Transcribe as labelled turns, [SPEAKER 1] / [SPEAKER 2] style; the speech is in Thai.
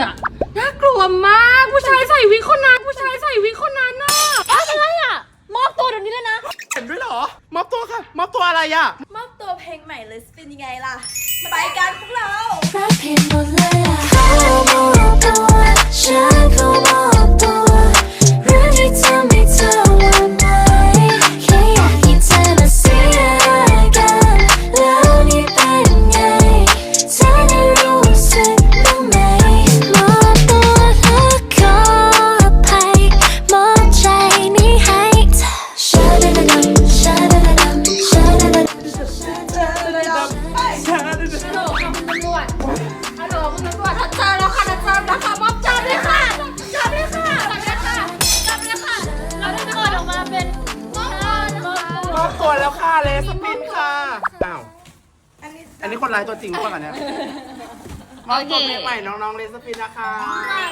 [SPEAKER 1] อะน่ากลัวมากผู้ชายใส่วิกคนนั้นผู้ชายใส่วิกคนนั้นน่ะ
[SPEAKER 2] อะไรอะมอบตัวเดี๋ยวนี้เลยนะ
[SPEAKER 3] เห็นด้วยเหรอ มอบตัวค่ะ มอบตัวอะไรอะ
[SPEAKER 4] มอบตัวเพลงใหม่เลยเป็นยังไงล่ะ ไปกันพวกเรา
[SPEAKER 2] ตัว
[SPEAKER 3] มอบตัวแล้วค่ะเลสปินค่ะอ้าวอันนี้คนร้ายตัวจริงหรือเปล่าเนี่ยมอบตัวเพลงใหม่น้องๆเลสปินนะคะ
[SPEAKER 2] นั่นละค่ะ